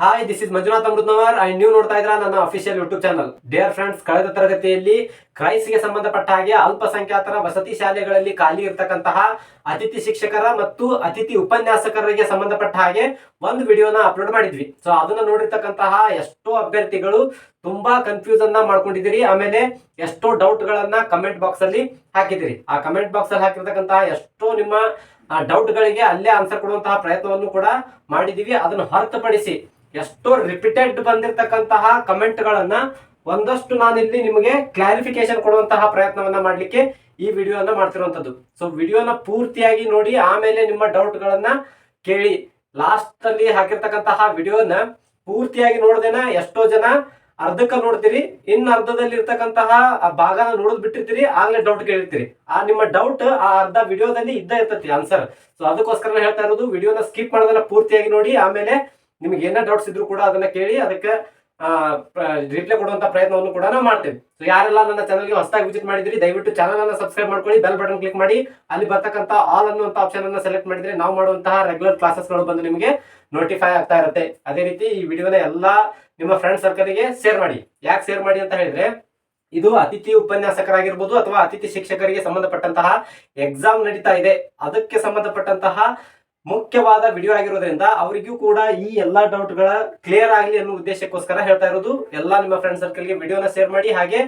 Hi this is Manjunath Amrutnavar. And ನೀವು ನೋಡ್ತಾ ಇದ್ರ ನನ್ನ official YouTube channel dear friends ಕಳೆದ ತರಗತಿಯಲ್ಲಿ ಕ್ರೈಸ್ಗೆ ಸಂಬಂಧಪಟ್ಟ ಹಾಗೆ ಅಲ್ಪಸಂಖ್ಯಾತರ ವಸತಿ ಶಾಲೆಗಳಲ್ಲಿ ಖಾಲಿ ಇರತಕ್ಕಂತಹ ಅತಿಥಿ ಶಿಕ್ಷಕರ ಮತ್ತು ಅತಿಥಿ ಉಪನ್ಯಾಸಕರಿಗೆ ಸಂಬಂಧಪಟ್ಟ ಹಾಗೆ ಒಂದು ವಿಡಿಯೋನ ಅಪ್ಲೋಡ್ ಮಾಡಿದ್ವಿ. ಸೊ ಅದನ್ನ ನೋಡಿರ್ತಕ್ಕಂತಹ ಎಷ್ಟೋ ಅಭ್ಯರ್ಥಿಗಳು ತುಂಬಾ ಕನ್ಫ್ಯೂಸ್ ಅನ್ನ ಮಾಡ್ಕೊಂಡಿದ್ದೀರಿ. ಆಮೇಲೆ ಎಷ್ಟೋ ಡೌಟ್ ಗಳನ್ನ ಕಮೆಂಟ್ ಬಾಕ್ಸ್ ಅಲ್ಲಿ ಹಾಕಿದಿರಿ ಆ ಕಮೆಂಟ್ ಬಾಕ್ಸ್ ಅಲ್ಲಿ ಹಾಕಿರ್ತಕ್ಕಂತಹ ಎಷ್ಟೋ ನಿಮ್ಮ ಡೌಟ್ ಗಳಿಗೆ ಅಲ್ಲೇ ಆನ್ಸರ್ ಕೊಡುವಂತಹ ಪ್ರಯತ್ನವನ್ನು ಕೂಡ ಮಾಡಿದೀವಿ ಅದನ್ನು ಹೊರತುಪಡಿಸಿ ಎಷ್ಟೋ ರಿಪೀಟೆಡ್ ಬಂದಿರತಕ್ಕಂತಹ ಕಮೆಂಟ್ ಗಳನ್ನ ಒಂದಷ್ಟು ಇಲ್ಲಿ ನಿಮಗೆ ಕ್ಲಾರಿಫಿಕೇಶನ್ ಕೊಡುವಂತಹ ಪ್ರಯತ್ನವನ್ನ ಮಾಡಲಿಕ್ಕೆ ಈ ವಿಡಿಯೋನ ಮಾಡ್ತಿರುವಂತದ್ದು ಸೊ ವಿಡಿಯೋನ ಪೂರ್ತಿಯಾಗಿ ನೋಡಿ, ಆಮೇಲೆ ನಿಮ್ಮ ಡೌಟ್ ಗಳನ್ನ ಕೇಳಿ. ಲಾಸ್ಟ್ ಅಲ್ಲಿ ಹಾಕಿರ್ತಕ್ಕಂತಹ ವಿಡಿಯೋನ ಪೂರ್ತಿಯಾಗಿ ನೋಡ್ದೇನ ಎಷ್ಟೋ ಜನ ಅರ್ಧಕ್ಕ ನೋಡ್ತೀರಿ, ಇನ್ ಅರ್ಧದಲ್ಲಿ ಇರ್ತಕ್ಕಂತಹ ಆ ಭಾಗನ ನೋಡೋದ್ ಬಿಟ್ಟಿರ್ತೀರಿ, ಆಗ್ಲೇ ಡೌಟ್ ಕೇಳಿರ್ತೀರಿ ಆ ನಿಮ್ಮ ಡೌಟ್ ಆ ಅರ್ಧ ವಿಡಿಯೋದಲ್ಲಿ ಇದ್ದ ಇರ್ತತಿ ಆನ್ಸರ್ ಸೊ ಅದಕ್ಕೋಸ್ಕರ ಹೇಳ್ತಾ ಇರೋದು, ವಿಡಿಯೋನ ಸ್ಕಿಪ್ ಮಾಡೋದನ್ನ ಪೂರ್ತಿಯಾಗಿ ನೋಡಿ, ಆಮೇಲೆ ನಿಮ್ಗೆ ಏನೇ ಡೌಟ್ಸ್ ಇದ್ರು ಕೂಡ ಅದನ್ನ ಕೇಳಿ ಅದಕ್ಕೆ ರಿಪ್ಲೈ ಕೊಡುವಂತ ಪ್ರಯತ್ನವನ್ನು ಕೂಡ ನಾವು ಮಾಡ್ತೇವೆ. ಸೊ ಯಾರೆಲ್ಲ ನನ್ನ ಚಾನಲ್ಗೆ ಹೊಸದಾಗಿ ವಿಸಿಟ್ ಮಾಡಿದ್ರಿ, ದಯವಿಟ್ಟು ಚಾನಲ್ ಅನ್ನ ಸಬ್ಸ್ಕ್ರೈಬ್ ಮಾಡ್ಕೊಳ್ಳಿ ಬೆಲ್ ಬಟನ್ ಕ್ಲಿಕ್ ಮಾಡಿ. ಅಲ್ಲಿ ಬರ್ತಕ್ಕಂತ ಆಲ್ ಅನ್ನುವಂತ ಆಪ್ಷನ್ ಅನ್ನ ಸೆಲೆಕ್ಟ್ ಮಾಡಿದ್ರೆ ನಾವು ಮಾಡುವಂತಹ ರೆಗ್ಯುಲರ್ ಕ್ಲಾಸಸ್ಗಳು ಬಂದು ನಿಮಗೆ ನೋಟಿಫೈ ಆಗ್ತಾ ಇರುತ್ತೆ. ಅದೇ ರೀತಿ ಈ ವಿಡಿಯೋನ ಎಲ್ಲಾ ನಿಮ್ಮ ಫ್ರೆಂಡ್ ಸರ್ಕಲ್ಗೆ ಶೇರ್ ಮಾಡಿ. ಯಾಕೆ ಶೇರ್ ಮಾಡಿ ಅಂತ ಹೇಳಿದ್ರೆ, ಇದು ಅತಿಥಿ ಉಪನ್ಯಾಸಕರಾಗಿರ್ಬೋದು ಅಥವಾ ಅತಿಥಿ ಶಿಕ್ಷಕರಿಗೆ ಸಂಬಂಧಪಟ್ಟಂತಹ ಎಕ್ಸಾಮ್ ನಡೀತಾ ಇದೆ. ಅದಕ್ಕೆ ಸಂಬಂಧಪಟ್ಟಂತಹ ಮುಖ್ಯವಾದ ವಿಡಿಯೋ ಆಗಿರೋದ್ರಿಂದ ಅವರಿಗೂ ಕೂಡ ಈ ಎಲ್ಲಾ ಡೌಟ್ಗಳ ಕ್ಲಿಯರ್ ಆಗಲಿ ಅನ್ನೋ ಉದ್ದೇಶಕ್ಕೋಸ್ಕರ ಹೇಳ್ತಾ ಇರೋದು. ಎಲ್ಲಾ ನಿಮ್ಮ ಫ್ರೆಂಡ್ ಸರ್ಕಲ್ಗೆ ವಿಡಿಯೋನ ಶೇರ್ ಮಾಡಿ. ಹಾಗೆ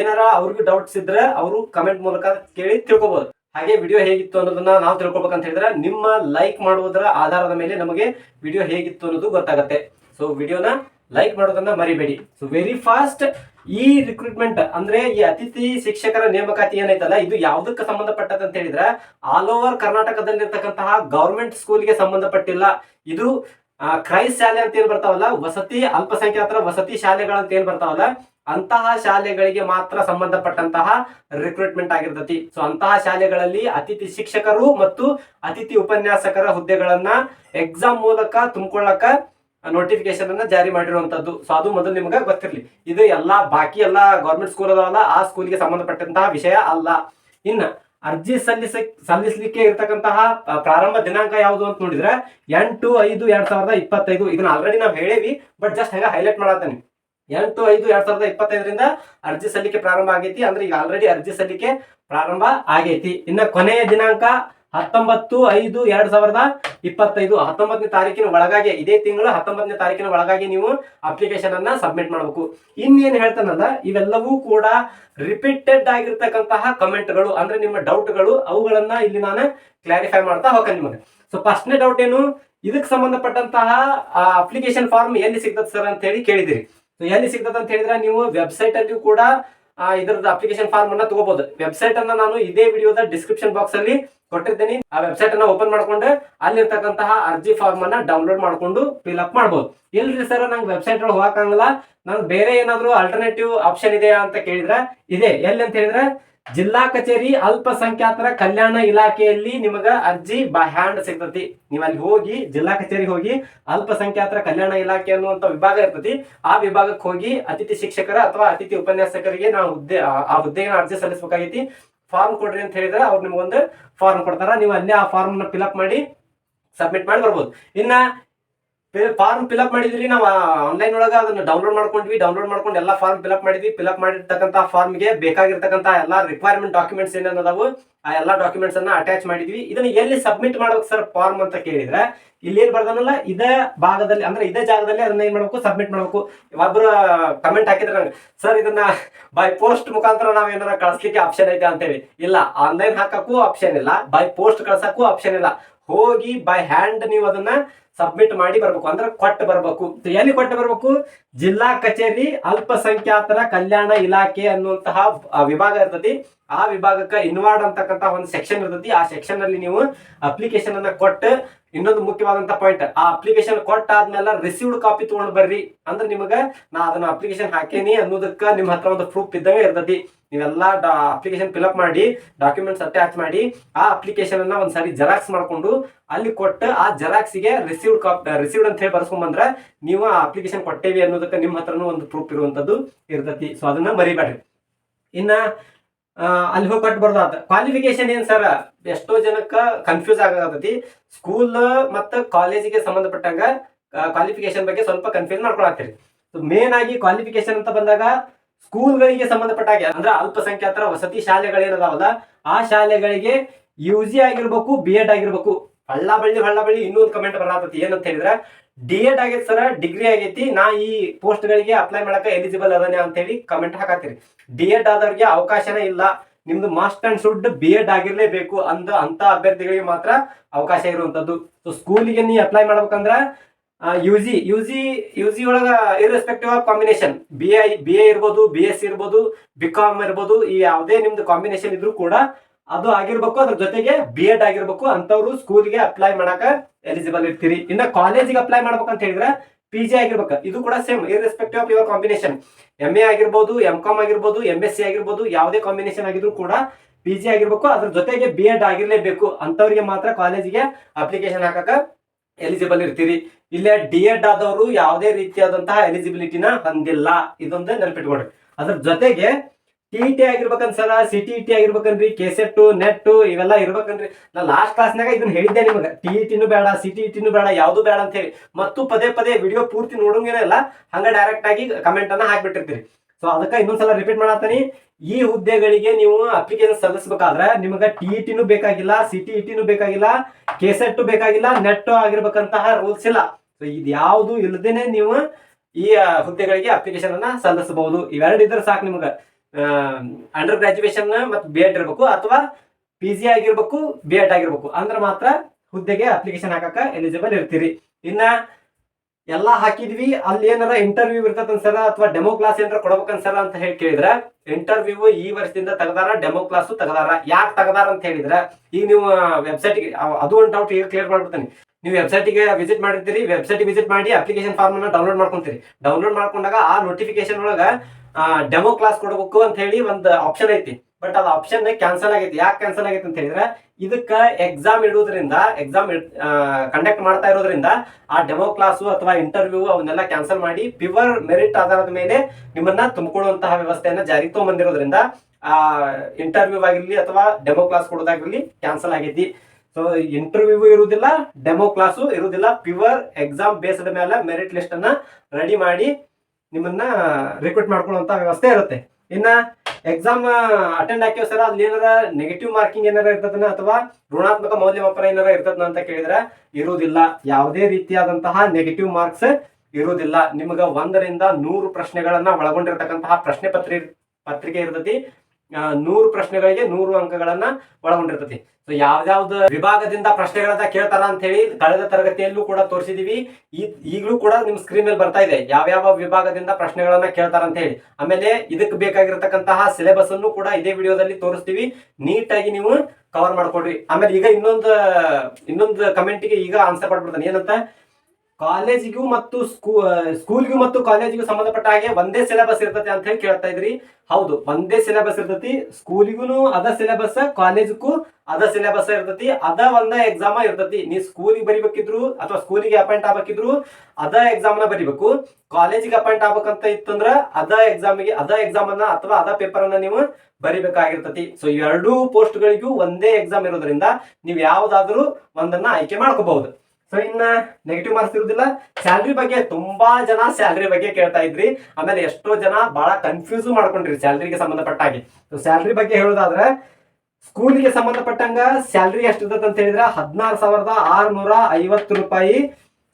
ಏನಾರ ಅವ್ರಿಗೂ ಡೌಟ್ಸ್ ಇದ್ರೆ ಅವರು ಕಮೆಂಟ್ ಮೂಲಕ ಕೇಳಿ ತಿಳ್ಕೊಬಹುದು ಹಾಗೆ ವಿಡಿಯೋ ಹೇಗಿತ್ತು ಅನ್ನೋದನ್ನ ನಾವು ತಿಳ್ಕೊಬೇಕಂತ ಹೇಳಿದ್ರೆ ನಿಮ್ಮ ಲೈಕ್ ಮಾಡುವುದರ ಆಧಾರದ ಮೇಲೆ ನಮಗೆ ವಿಡಿಯೋ ಹೇಗಿತ್ತು ಅನ್ನೋದು ಗೊತ್ತಾಗುತ್ತೆ. ಸೊ ವಿಡಿಯೋನ ಲೈಕ್ ಮಾಡೋದನ್ನ ಮರಿಬೇಡಿ. ಸೊ ವೆರಿ ಫಾಸ್ಟ್ ಈ ರಿಕ್ರೂಟ್ಮೆಂಟ್ ಅಂದ್ರೆ ಈ ಅತಿಥಿ ಶಿಕ್ಷಕರ ನೇಮಕಾತಿ ಏನೈತಲ್ಲ, ಇದು ಯಾವ್ದಕ್ಕೆ ಸಂಬಂಧಪಟ್ಟದ ಅಂತ ಹೇಳಿದ್ರೆ ಆಲ್ ಓವರ್ ಕರ್ನಾಟಕದಲ್ಲಿರ್ತಕ್ಕಂತಹ ಗೌರ್ಮೆಂಟ್ ಸ್ಕೂಲ್ಗೆ ಸಂಬಂಧಪಟ್ಟಿಲ್ಲ. ಇದು ಕ್ರೈಸ್ ಶಾಲೆ ಅಂತ ಏನ್ ಬರ್ತಾವಲ್ಲ, ವಸತಿ, ಅಲ್ಪಸಂಖ್ಯಾತರ ವಸತಿ ಶಾಲೆಗಳಂತ ಏನ್ ಬರ್ತಾವಲ್ಲ, ಅಂತಹ ಶಾಲೆಗಳಿಗೆ ಮಾತ್ರ ಸಂಬಂಧಪಟ್ಟಂತಹ ರಿಕ್ರೂಟ್ಮೆಂಟ್ ಆಗಿರ್ತತಿ. ಸೊ ಅಂತಹ ಶಾಲೆಗಳಲ್ಲಿ ಅತಿಥಿ ಶಿಕ್ಷಕರು ಮತ್ತು ಅತಿಥಿ ಉಪನ್ಯಾಸಕರ ಹುದ್ದೆಗಳನ್ನ ಎಕ್ಸಾಮ್ ಮೂಲಕ ತುಂಬಿಕೊಳ್ಳಕ ನೋಟಿಫಿಕೇಶನ್ ಅನ್ನ ಜಾರಿ ಮಾಡಿರುವಂತದ್ದು. ಸೊ ಅದು ಮೊದಲು ನಿಮಗೆ ಗೊತ್ತಿರಲಿ. ಇದು ಎಲ್ಲಾ ಬಾಕಿ ಎಲ್ಲಾ ಗೌರ್ಮೆಂಟ್ ಸ್ಕೂಲ್ ಅದಾವಲ್ಲ, ಆ ಸ್ಕೂಲ್ಗೆ ಸಂಬಂಧಪಟ್ಟಂತಹ ವಿಷಯ ಅಲ್ಲ. ಇನ್ನ ಅರ್ಜಿ ಸಲ್ಲಿಸ, ಸಲ್ಲಿಸಲಿಕ್ಕೆ ಇರತಕ್ಕಂತಹ ಪ್ರಾರಂಭ ದಿನಾಂಕ ಯಾವುದು ಅಂತ ನೋಡಿದ್ರೆ, ಎಂಟು ಐದು ಎರಡ್ ಸಾವಿರದ ಇಪ್ಪತ್ತೈದು. ಇದನ್ನ ಆಲ್ರೆಡಿ ನಾವು ಹೇಳೇವಿ ಬಟ್ ಜಸ್ಟ್ ಹೆಂಗ ಹೈಲೈಟ್ ಮಾಡತ್ತೇನೆ. ಎಂಟು ಐದು ಎರಡ್ ಸಾವಿರದ ಇಪ್ಪತ್ತೈದರಿಂದ ಅರ್ಜಿ ಸಲ್ಲಿಕೆ ಪ್ರಾರಂಭ ಆಗೈತಿ. ಅಂದ್ರೆ ಈಗ ಆಲ್ರೆಡಿ ಅರ್ಜಿ ಸಲ್ಲಿಕೆ ಪ್ರಾರಂಭ ಆಗೈತಿ. ಇನ್ನ ಕೊನೆಯ ದಿನಾಂಕ ಹತ್ತೊಂಬತ್ತು, ಐದು, ಎರಡ್ ಸಾವಿರದ ಇಪ್ಪತ್ತೈದು. ಹತ್ತೊಂಬತ್ತನೇ ತಾರೀಕಿನ ಒಳಗಾಗಿ, ಇದೇ ತಿಂಗಳು ಹತ್ತೊಂಬತ್ತನೇ ತಾರೀಕಿನ ಒಳಗಾಗಿ ನೀವು ಅಪ್ಲಿಕೇಶನ್ ಅನ್ನ ಸಬ್ಮಿಟ್ ಮಾಡಬೇಕು. ಇನ್ನೇನ್ ಹೇಳ್ತಾನಲ್ಲ, ಇವೆಲ್ಲವೂ ಕೂಡ ರಿಪೀಟೆಡ್ ಆಗಿರ್ತಕ್ಕಂತಹ ಕಮೆಂಟ್ಗಳು ಅಂದ್ರೆ ನಿಮ್ಮ ಡೌಟ್ಗಳು ಅವುಗಳನ್ನ ಇಲ್ಲಿ ನಾನು ಕ್ಲಾರಿಫೈ ಮಾಡ್ತಾ ಹೋಗ ನಿಮಗೆ. ಸೊ ಫಸ್ಟ್ನೇ ಡೌಟ್ ಏನು? ಇದಕ್ಕೆ ಸಂಬಂಧಪಟ್ಟಂತಹ ಅಪ್ಲಿಕೇಶನ್ ಫಾರ್ಮ್ ಎಲ್ಲಿ ಸಿಗ್ತದೆ ಸರ್ ಅಂತ ಹೇಳಿ ಕೇಳಿದಿರಿ. ಎಲ್ಲಿ ಸಿಗ್ತದೆ ಅಂತ ಹೇಳಿದ್ರೆ, ನೀವು ವೆಬ್ಸೈಟ್ ಅಲ್ಲಿ ಕೂಡ ಇದ್ರದ್ದು ಅಪ್ಲಿಕೇಶನ್ ಫಾರ್ಮ್ ಅನ್ನ ತಗೋಬಹುದು ವೆಬ್ಸೈಟ್ ಅನ್ನ ನಾನು ಇದೇ ವಿಡಿಯೋದ ಡಿಸ್ಕ್ರಿಪ್ಷನ್ ಬಾಕ್ಸ್ ಅಲ್ಲಿ ಕೊಟ್ಟಿರ್ತೀನಿ. ಆ ವೆಬ್ಸೈಟ್ ಅನ್ನ ಓಪನ್ ಮಾಡ್ಕೊಂಡು ಅಲ್ಲಿರ್ತಕ್ಕಂತಹ ಅರ್ಜಿ ಫಾರ್ಮ್ ಅನ್ನ ಡೌನ್ಲೋಡ್ ಮಾಡ್ಕೊಂಡು ಫಿಲ್ ಅಪ್ ಮಾಡಬಹುದು ಇಲ್ರಿ ಸರ್ ನಂಗೆ ವೆಬ್ಸೈಟ್ ಒಳಗೆ ಹೋಗಕ್ಕಾಗಲ್ಲ ನಾನು ಬೇರೆ ಏನಾದ್ರು ಆಲ್ಟರ್ನೇಟಿವ್ ಆಪ್ಷನ್ ಇದೆಯಾ ಅಂತ ಕೇಳಿದ್ರೆ, ಇದೆ. ಎಲ್ಲಿ ಅಂತ ಹೇಳಿದ್ರೆ ಜಿಲ್ಲಾ ಕಚೇರಿ ಅಲ್ಪಸಂಖ್ಯಾತರ ಕಲ್ಯಾಣ ಇಲಾಖೆಯಲ್ಲಿ ನಿಮಗ ಅರ್ಜಿ ಬೈ ಹ್ಯಾಂಡ್ ಸಿಗ್ತತಿ. ನೀವು ಅಲ್ಲಿ ಹೋಗಿ, ಜಿಲ್ಲಾ ಕಚೇರಿಗೆ ಹೋಗಿ ಅಲ್ಪಸಂಖ್ಯಾತರ ಕಲ್ಯಾಣ ಇಲಾಖೆ ಅನ್ನುವಂತ ವಿಭಾಗ ಇರ್ತತಿ. ಆ ವಿಭಾಗಕ್ಕೆ ಹೋಗಿ ಅತಿಥಿ ಶಿಕ್ಷಕರ ಅಥವಾ ಅತಿಥಿ ಉಪನ್ಯಾಸಕರಿಗೆ ನಾವು ಹುದ್ದೆ, ಆ- ಆ ಹುದ್ದೆಗೆ ಅರ್ಜಿ ಸಲ್ಲಿಸಬೇಕಾಗೈತಿ. ಫಾರ್ಮ್ ಕೊಡ್ರಿ ಅಂತ ಹೇಳಿದ್ರೆ ಅವ್ರು ನಿಮ್ಗೊಂದು ಫಾರ್ಮ್ ಕೊಡ್ತಾರ. ನೀವು ಅಲ್ಲೇ ಆ ಫಾರ್ಮ್ ಫಿಲ್ ಅಪ್ ಮಾಡಿ ಸಬ್ಮಿಟ್ ಮಾಡಿ ಬರ್ಬೋದು. ಇನ್ನ ಫಾರ್ಮ್ ಫಿಲ್ಅಪ್ ಮಾಡಿದ್ರಿ, ನಾವು ಆನ್ಲೈನ್ ಒಳಗ ಅದನ್ನ ಡೌನ್ಲೋಡ್ ಮಾಡ್ಕೊಂಡ್ವಿ ಡೌನ್ಲೋಡ್ ಮಾಡ್ಕೊಂಡು ಎಲ್ಲ ಫಾರ್ಮ್ ಫಿಲ್ಅಪ್ ಮಾಡಿದ್ವಿ. ಫಿಲಪ್ ಮಾಡಿರ್ತಕ್ಕಂಥ ಫಾರ್ಮ್ಗೆ ಬೇಕಾಗಿರ್ತಕ್ಕಂಥ ಎಲ್ಲಾ ರಿಕ್ವೈರ್ಮೆಂಟ್ ಡಾಕ್ಯುಮೆಂಟ್ಸ್ ಏನೇನು ಅದಾವು, ಆ ಎಲ್ಲಾ ಡಾಕ್ಯುಮೆಂಟ್ಸ್ ಅನ್ನ ಅಟ್ಯಾಚ್ ಮಾಡಿದ್ವಿ. ಇದನ್ನ ಎಲ್ಲಿ ಸಬ್ಮಿಟ್ ಮಾಡ್ಬೇಕು ಸರ್ ಫಾರ್ಮ್ ಅಂತ ಕೇಳಿದ್ರೆ, ಇಲ್ಲಿ ಏನ್ ಇದೇ ಭಾಗದಲ್ಲಿ, ಅಂದ್ರೆ ಇದೇ ಜಾಗದಲ್ಲಿ ಅದನ್ನ ಏನ್ ಮಾಡ್ಬೇಕು ಸಬ್ಮಿಟ್ ಮಾಡ್ಬೇಕು. ಒಬ್ರು ಕಮೆಂಟ್ ಹಾಕಿದ್ರೆ ಸರ್ ಇದನ್ನ ಬೈ ಪೋಸ್ಟ್ ಮುಖಾಂತರ ನಾವ್ ಏನಾರ ಕಳಿಸ್ಲಿಕ್ಕೆ ಆಪ್ಷನ್ ಐತೆ? ಅಂತೇಳಿ. ಇಲ್ಲ ಆನ್ಲೈನ್ ಹಾಕಕ್ಕೂ ಆಪ್ಷನ್ ಇಲ್ಲ ಬೈ ಪೋಸ್ಟ್ ಕಳ್ಸಕ್ಕೂ ಆಪ್ಷನ್ ಇಲ್ಲ. ಹೋಗಿ ಬೈ ಹ್ಯಾಂಡ್ ನೀವು ಅದನ್ನ ಸಬ್ಮಿಟ್ ಮಾಡಿ ಬರ್ಬೇಕು. ಅಂದ್ರೆ ಕೊಟ್ಟು ಬರ್ಬೇಕು. ಎಲ್ಲಿ ಕೊಟ್ಟು ಬರ್ಬೇಕು? ಜಿಲ್ಲಾ ಕಚೇರಿ ಅಲ್ಪಸಂಖ್ಯಾತರ ಕಲ್ಯಾಣ ಇಲಾಖೆ ಅನ್ನುವಂತಹ ವಿಭಾಗ ಇರ್ತತಿ ಆ ವಿಭಾಗಕ್ಕೆ ಇನ್ವಾರ್ಡ್ ಅಂತಕ್ಕಂಥ ಒಂದು ಸೆಕ್ಷನ್ ಇರ್ತತಿ ಆ ಸೆಕ್ಷನ್ ಅಲ್ಲಿ ನೀವು ಅಪ್ಲಿಕೇಶನ್ ಅನ್ನ ಕೊಟ್ಟು ಇನ್ನೊಂದು ಮುಖ್ಯವಾದಂತ ಪಾಯಿಂಟ್ ಆ ಅಪ್ಲಿಕೇಶನ್ ಕೊಟ್ಟಾದ್ಮೇಲೆ ರಿಸೀವ್ಡ್ ಕಾಪಿ ತಗೊಂಡ್ ಬರ್ರಿ. ಅಂದ್ರೆ ನಿಮಗ ನಾ ಅದನ್ನ ಅಪ್ಲಿಕೇಶನ್ ಹಾಕೇನಿ ಅನ್ನೋದಕ್ಕ ನಿಮ್ ಹತ್ರ ಒಂದು ಪ್ರೂಫ್ ಇದ್ದಂಗೆ ಇರ್ತತಿ. ನೀವೆಲ್ಲ ಅಪ್ಲಿಕೇಶನ್ ಫಿಲ್ಅಪ್ ಮಾಡಿ ಡಾಕ್ಯುಮೆಂಟ್ಸ್ ಅಟ್ಯಾಚ್ ಮಾಡಿ, ಆ ಅಪ್ಲಿಕೇಶನ್ ಅನ್ನ ಒಂದ್ಸಾರಿ ಜೆರಾಕ್ಸ್ ಮಾಡ್ಕೊಂಡು ಅಲ್ಲಿ ಕೊಟ್ಟು ಆ ಜೆರಾಕ್ಸ್ಗೆ ರಿಸೀವ್ಡ್ ಕಾಪ್ ರಿಸೀವ್ಡ್ ಅಂತ ಹೇಳಿ ಬರ್ಸ್ಕೊಂಡ್ ಬಂದ್ರೆ ನೀವು ಆ ಅಪ್ಲಿಕೇಶನ್ ಕೊಟ್ಟೇವಿ ಅನ್ನೋದಕ್ಕೆ ನಿಮ್ಮ ಹತ್ರನೂ ಒಂದು ಪ್ರೂಫ್ ಇರುವಂತದ್ದು ಇರ್ತತಿ. ಸೊ ಅದನ್ನ ಮರಿಬೇಡ್ರಿ. ಇನ್ನ ಅಲ್ಲಿ ಹೋಗಿ ಕೊಟ್ಟು ಬರ್ದಾತ ಕ್ವಾಲಿಫಿಕೇಶನ್ ಏನ್ ಸರ್ ಎಷ್ಟೋ ಜನಕ್ಕ ಕನ್ಫ್ಯೂಸ್ ಆಗತೈತಿ ಸ್ಕೂಲ್ ಮತ್ತ ಕಾಲೇಜಿಗೆ ಸಂಬಂಧಪಟ್ಟಂಗ ಕ್ವಾಲಿಫಿಕೇಶನ್ ಬಗ್ಗೆ ಸ್ವಲ್ಪ ಕನ್ಫ್ಯೂಸ್ ಮಾಡ್ಕೊಳತ್ತೀರಿ ಮೇನ್ ಆಗಿ ಕ್ವಾಲಿಫಿಕೇಶನ್ ಅಂತ ಬಂದಾಗ ಸ್ಕೂಲ್ಗಳಿಗೆ ಸಂಬಂಧಪಟ್ಟ ಹಾಗೆ, ಅಂದ್ರೆ ಅಲ್ಪಸಂಖ್ಯಾತರ ವಸತಿ ಶಾಲೆಗಳೇನದಾವಲ್ಲ ಆ ಶಾಲೆಗಳಿಗೆ ಯು ಜಿ ಆಗಿರ್ಬೇಕು ಬಿ ಎಡ್ ಆಗಿರ್ಬೇಕು. ಹಳ್ಳ ಬಳ್ಳಿ ಹಳ್ಳ ಬಳ್ಳಿ ಇನ್ನೊಂದು ಕಮೆಂಟ್ ಬರತೈತಿ ಏನಂತ ಹೇಳಿದ್ರೆ ಡಿ ಎಡ್ ಆಗೈತಿ ಸರ್ ಡಿಗ್ರಿ ಆಗೈತಿ. ನಾ ಈ ಪೋಸ್ಟ್ ಗಳಿಗೆ ಅಪ್ಲೈ ಮಾಡಕ್ಕೆ ಎಲಿಜಿಬಲ್ ಅದಾನೆ ಅಂತ ಹೇಳಿ ಕಮೆಂಟ್ ಹಾಕತ್ತೀರಿ. ಡಿ ಎಡ್ ಆದವ್ರಿಗೆ ಅವಕಾಶನೇ ಇಲ್ಲ. ನಿಮ್ದು must and should B Ed ಆಗಿರ್ಲೇಬೇಕು ಅಂದ ಅಂತ ಅಭ್ಯರ್ಥಿಗಳಿಗೆ ಮಾತ್ರ ಅವಕಾಶ ಇರುವಂತದ್ದು. ಸೊ ಸ್ಕೂಲಿಗೆ ನೀ ಅಪ್ಲೈ ಮಾಡ್ಬೇಕಂದ್ರ U G U G U G ಒಳಗ irrespective of combination B I B A ಇರ್ಬೋದು ಬಿ ಎಸ್ ಇರ್ಬೋದು ಬಿ ಕಾಮ್ ಇರ್ಬೋದು, ಈ ಯಾವುದೇ ನಿಮ್ದು ಕಾಂಬಿನೇಷನ್ ಇದ್ರೂ ಕೂಡ ಅದು ಆಗಿರ್ಬೇಕು, ಅದ್ರ ಜೊತೆಗೆ ಬಿ ಎಡ್ ಆಗಿರ್ಬೇಕು ಅಂತವ್ರು ಸ್ಕೂಲ್ಗೆ ಅಪ್ಲೈ ಮಾಡಕ ಎಲಿಜಿಬಲ್ ಇರ್ತೀರಿ. ಇನ್ನ ಕಾಲೇಜಿಗೆ ಅಪ್ಲೈ ಮಾಡ್ಬೇಕಂತ ಹೇಳಿದ್ರೆ ಪಿ ಜಿ ಆಗಿರ್ಬೇಕು. ಇದು ಕೂಡ same irrespective of your combination M A ಆಗಿರ್ಬೋದು ಎಂ ಕಾಮ್ ಆಗಿರ್ಬೋದು ಎಂ ಎಸ್ ಸಿ ಆಗಿರ್ಬೋದು, ಯಾವುದೇ ಕಾಂಬಿನೇಷನ್ ಆಗಿದ್ರು ಕೂಡ ಪಿ ಜಿ ಆಗಿರ್ಬೇಕು. ಅದ್ರ ಜೊತೆಗೆ ಬಿ ಎಡ್ ಆಗಿರ್ಲೇಬೇಕು. ಅಂತವ್ರಿಗೆ ಮಾತ್ರ ಕಾಲೇಜಿಗೆ ಅಪ್ಲಿಕೇಶನ್ ಹಾಕಕ ಎಲಿಜಿಬಲ್ ಇರ್ತೀರಿ. ಇಲ್ಲೇ ಡಿ ಎಡ್ ಆದವರು ಯಾವುದೇ ರೀತಿಯಾದಂತಹ ಎಲಿಜಿಬಿಲಿಟಿನ ಹೊಂದಿಲ್ಲ. ಇದೊಂದು ನೆನಪಿಟ್ಕೊಡ್ರಿ ಅದ್ರ ಜೊತೆಗೆ ಟಿ ಟಿ ಆಗಿರ್ಬೇಕನ್ ಸರ ಸಿ ಟಿ ಟಿ ಆಗಿರ್ಬೇಕನ್ರಿ ಕೆಸೆಟ್ ನೆಟ್ ಇವೆಲ್ಲ ಇರ್ಬೇಕನ್ರಿ. ನಾ ಲಾಸ್ಟ್ ಕ್ಲಾಸ್ನಾಗ ಇದನ್ನ ಹೇಳಿದ್ದೆ ನಿಮಗೆ. ಟಿ ಟಿನು ಬೇಡ ಸಿ ಟಿ ಟಿನು ಬೇಡ, ಯಾವುದು ಬೇಡ ಅಂತ ಹೇಳಿ. ಮತ್ತು ಪದೇ ಪದೇ ವಿಡಿಯೋ ಪೂರ್ತಿ ನೋಡಂಗೇನೆ ಇಲ್ಲ. ಹಂಗ ಡೈರೆಕ್ಟ್ ಆಗಿ ಕಮೆಂಟ್ ಅನ್ನ ಹಾಕ್ಬಿಟ್ಟಿರ್ತೀರಿ. ಸೊ ಅದಕ್ಕೆ ಇನ್ನೊಂದ್ಸಲ ರಿಪೀಟ್ ಮಾಡತ್ತೀನಿ ಈ ಹುದ್ದೆಗಳಿಗೆ ನೀವು ಅಪ್ಲಿಕೇಶನ್ ಸಲ್ಲಿಸಬೇಕಾದ್ರೆ ನಿಮಗೆ ಟಿ ಟಿನು ಬೇಕಾಗಿಲ್ಲ ಸಿ ಟಿ ಟಿನು ಬೇಕಾಗಿಲ್ಲ ಕೆಸೆಟ್ ಬೇಕಾಗಿಲ್ಲ ನೆಟ್ ಆಗಿರ್ಬೇಕಂತಹ ರೂಲ್ಸ್ ಇಲ್ಲ. ಸೊ ಇದು ಯಾವುದು ಇಲ್ಲದೇನೆ ನೀವು ಈ ಹುದ್ದೆಗಳಿಗೆ ಅಪ್ಲಿಕೇಶನ್ ಅನ್ನ ಸಲ್ಲಿಸಬಹುದು. ಇವೆರಡು ಇದ್ರೆ ಸಾಕು ನಿಮ್ಗೆ. ಅಂಡರ್ ಗ್ರಾಜುಯೇಷನ್ ಮತ್ತು ಬಿ ಎಡ್ ಇರಬೇಕು ಅಥವಾ ಪಿ ಜಿ ಆಗಿರ್ಬೇಕು ಬಿ ಎಡ್ ಆಗಿರ್ಬೇಕು. ಅಂದ್ರೆ ಮಾತ್ರ ಹುದ್ದೆಗೆ ಅಪ್ಲಿಕೇಶನ್ ಹಾಕಕ್ಕೆ ಎಲಿಜಿಬಲ್ ಇರ್ತೀರಿ. ಇನ್ನ ಎಲ್ಲಾ ಹಾಕಿದ್ವಿ, ಅಲ್ಲಿ ಏನಾರ ಇಂಟರ್ವ್ಯೂ ಇರ್ತದ ಸರ ಅಥವಾ ಡೆಮೋ ಕ್ಲಾಸ್ ಏನಾರ ಕೊಡ್ಬೇಕನ್ಸರ ಅಂತ ಹೇಳಿ ಕೇಳಿದ್ರ ಇಂಟರ್ವ್ಯೂ ಈ ವರ್ಷದಿಂದ ತೆಗ್ದಾರ ಡೆಮೋ ಕ್ಲಾಸ್ ತೆಗ್ದಾರ. ಯಾಕೆ ತಗದಾರ ಅಂತ ಹೇಳಿದ್ರ, ಈಗ ನೀವು ವೆಬ್ಸೈಟ್ ಅದು ಒಂದು ಡೌಟ್ ಈಗ ಕ್ಲಿಯರ್ ಮಾಡ್ಬಿಡ್ತೀನಿ. ನೀವು ವೆಬ್ಸೈಟ್ಗೆ ವಿಸಿಟ್ ಮಾಡಿರ್ತೀರಿ ವೆಬ್ಸೈಟ್ ವಿಸಿಟ್ ಮಾಡಿ ಅಪ್ಲಿಕೇಶನ್ ಫಾರ್ಮ್ ಅನ್ನ ಡೌನ್ಲೋಡ್ ಮಾಡ್ಕೊಂತೀರಿ. ಡೌನ್ಲೋಡ್ ಮಾಡ್ಕೊಂಡಾಗ ಆ ನೋಟಿಫಿಕೇಶನ್ ಒಳಗ ಡೆಮೋ ಕ್ಲಾಸ್ ಕೊಡಬೇಕು ಅಂತ ಹೇಳಿ ಒಂದು ಆಪ್ಷನ್ ಐತಿ. ಬಟ್ ಅದು ಆಪ್ಷನ್ ಕ್ಯಾನ್ಸಲ್ ಆಗೈತಿ. ಯಾಕೆ ಕ್ಯಾನ್ಸಲ್ ಆಗೈತಿ ಅಂತ ಹೇಳಿದ್ರೆ, ಇದಕ್ಕ ಎಕ್ಸಾಮ್ ಇಡುವುದರಿಂದ ಎಕ್ಸಾಮ್ ಕಂಡಕ್ಟ್ ಮಾಡ್ತಾ ಇರೋದ್ರಿಂದ ಆ ಡೆಮೋ ಕ್ಲಾಸು ಅಥವಾ ಇಂಟರ್ವ್ಯೂ ಅವನ್ನೆಲ್ಲ ಕ್ಯಾನ್ಸಲ್ ಮಾಡಿ ಪ್ಯೂರ್ ಮೆರಿಟ್ ಆಧಾರದ ಮೇಲೆ ನಿಮ್ಮನ್ನ ತುಂಬಿಕೊಳ್ಳುವಂತಹ ವ್ಯವಸ್ಥೆಯನ್ನ ಜಾರಿಗೆ ತಗೊಂಡ್ಬಂದಿರೋದ್ರಿಂದ ಆ ಇಂಟರ್ವ್ಯೂ ಆಗಿರ್ಲಿ ಅಥವಾ ಡೆಮೋ ಕ್ಲಾಸ್ ಕೊಡೋದಾಗಿರ್ಲಿ ಕ್ಯಾನ್ಸಲ್ ಆಗೈತಿ. ಸೊ ಇಂಟರ್ವ್ಯೂ ಇರುವುದಿಲ್ಲ ಡೆಮೋ ಕ್ಲಾಸು ಇರುವುದಿಲ್ಲ ಪ್ಯೂರ್ ಎಕ್ಸಾಮ್ ಬೇಸ್ಡ್ ಮೇಲೆ ಮೆರಿಟ್ ಲಿಸ್ಟ್ ಅನ್ನ ರೆಡಿ ಮಾಡಿ ನಿಮ್ಮನ್ನ ರಿಕ್ರೂಟ್ ಮಾಡ್ಕೊಳ್ಳುವಂತ ವ್ಯವಸ್ಥೆ ಇರುತ್ತೆ. ಇನ್ನ ಎಕ್ಸಾಮ್ ಅಟೆಂಡ್ ಹಾಕಿವ್ ಸರ್ ಅಲ್ಲಿ ಏನಾರ ನೆಗೆಟಿವ್ ಮಾರ್ಕಿಂಗ್ ಏನಾರ ಇರ್ತದನ ಅಥವಾ ಋಣಾತ್ಮಕ ಮೌಲ್ಯಮಾಪನ ಏನಾರ ಇರ್ತದ ಅಂತ ಕೇಳಿದ್ರೆ ಇರುವುದಿಲ್ಲ. ಯಾವುದೇ ರೀತಿಯಾದಂತಹ ನೆಗೆಟಿವ್ ಮಾರ್ಕ್ಸ್ ಇರುವುದಿಲ್ಲ. ನಿಮಗ ಒಂದರಿಂದ ನೂರು ಪ್ರಶ್ನೆಗಳನ್ನ ಒಳಗೊಂಡಿರತಕ್ಕಂತಹ ಪ್ರಶ್ನೆ ಪತ್ರಿ, ಪತ್ರಿಕೆ ಇರ್ತೈತಿ. ನೂರು ಪ್ರಶ್ನೆಗಳಿಗೆ ನೂರು ಅಂಕಗಳನ್ನ ಒಳಗೊಂಡಿರ್ತತಿ. ಸೊ ಯಾವ್ದಾವ್ದು ವಿಭಾಗದಿಂದ ಪ್ರಶ್ನೆಗಳನ್ನ ಕೇಳ್ತಾರ ಅಂತ ಹೇಳಿ ಕಳೆದ ತರಗತಿಯಲ್ಲೂ ಕೂಡ ತೋರಿಸಿದೀವಿ. ಈಗಲೂ ಕೂಡ ನಿಮ್ ಸ್ಕ್ರೀನ್ ಮೇಲೆ ಬರ್ತಾ ಇದೆ. ಯಾವ್ಯಾವ ವಿಭಾಗದಿಂದ ಪ್ರಶ್ನೆಗಳನ್ನ ಕೇಳ್ತಾರ ಅಂತ ಹೇಳಿ ಆಮೇಲೆ ಇದಕ್ಕೆ ಬೇಕಾಗಿರ್ತಕ್ಕಂತಹ ಸಿಲೆಬಸ್ ಅನ್ನು ಕೂಡ ಇದೇ ವಿಡಿಯೋದಲ್ಲಿ ತೋರಿಸ್ತೀವಿ. ನೀಟಾಗಿ ನೀವು ಕವರ್ ಮಾಡ್ಕೊಡ್ರಿ ಆಮೇಲೆ ಈಗ ಇನ್ನೊಂದು ಇನ್ನೊಂದು ಕಮೆಂಟ್ಗೆ ಈಗ ಆನ್ಸರ್ ಕೊಟ್ಬಿಡ್ತಾನೆ ಏನಂತ? ಕಾಲೇಜಿಗೂ ಮತ್ತು ಸ್ಕೂ ಸ್ಕೂಲ್ಗೂ ಮತ್ತು ಕಾಲೇಜಿಗೂ ಸಂಬಂಧಪಟ್ಟ ಹಾಗೆ ಒಂದೇ ಸಿಲೆಬಸ್ ಇರ್ತೈತಿ ಅಂತ ಹೇಳಿ ಕೇಳ್ತಾ ಇದ್ರಿ. ಹೌದು, ಒಂದೇ ಸಿಲೆಬಸ್ ಇರ್ತತಿ ಸ್ಕೂಲಿಗೂ ಅದ ಸಿಲೆಬಸ್ ಕಾಲೇಜಕ್ಕೂ ಅದ ಸಿಲೆಬಸ್ ಇರ್ತತಿ ಅದ ಒಂದ ಎಕ್ಸಾಮ ಇರ್ತೈತಿ ನೀ ಸ್ಕೂಲಿಗೆ ಬರಿಬೇಕಿದ್ರು ಅಥವಾ ಸ್ಕೂಲಿಗೆ ಅಪಾಯಿಂಟ್ ಆಗ್ಬೇಕಿದ್ರು ಅದ ಎಕ್ಸಾಮ್ನ ಬರಿಬೇಕು. ಕಾಲೇಜಿಗೆ ಅಪಾಯಿಂಟ್ ಆಗ್ಬೇಕಂತ ಇತ್ತಂದ್ರ ಅದ ಎಕ್ಸಾಮಿಗೆ ಅದ ಎಕ್ಸಾಮ್ ಅನ್ನ ಅಥವಾ ಅದ ಪೇಪರ್ ಅನ್ನ ನೀವು ಬರಿಬೇಕಾಗಿರ್ತತಿ ಸೊ ಎರಡೂ ಪೋಸ್ಟ್ ಗಳಿಗೂ ಒಂದೇ ಎಕ್ಸಾಮ್ ಇರೋದ್ರಿಂದ ನೀವು ಯಾವ್ದಾದ್ರೂ ಒಂದನ್ನ ಆಯ್ಕೆ ಮಾಡ್ಕೋಬಹುದು. ಸೊ ಇನ್ನ ನೆಗೆಟಿವ್ ಮಾರ್ಕ್ಸ್ ಇರುವುದಿಲ್ಲ ಸ್ಯಾಲ್ರಿ ಬಗ್ಗೆ ತುಂಬಾ ಜನ ಸ್ಯಾಲ್ರಿ ಬಗ್ಗೆ ಕೇಳ್ತಾ ಇದ್ರಿ. ಆಮೇಲೆ ಎಷ್ಟೋ ಜನ ಬಹಳ ಕನ್ಫ್ಯೂಸ್ ಮಾಡ್ಕೊಂಡ್ರಿ ಸ್ಯಾಲ್ರಿಗೆ ಸಂಬಂಧಪಟ್ಟ ಹಾಗೆ. ಸೊ ಸ್ಯಾಲ್ರಿ ಬಗ್ಗೆ ಹೇಳೋದಾದ್ರೆ ಸ್ಕೂಲಿಗೆ ಸಂಬಂಧಪಟ್ಟಂಗ ಸ್ಯಾಲ್ರಿ ಎಷ್ಟಿರ್ತದೆ ಅಂತ ಹೇಳಿದ್ರೆ ಹದಿನಾರು ಸಾವಿರದ ಆರ್ನೂರ ಐವತ್ತು ರೂಪಾಯಿ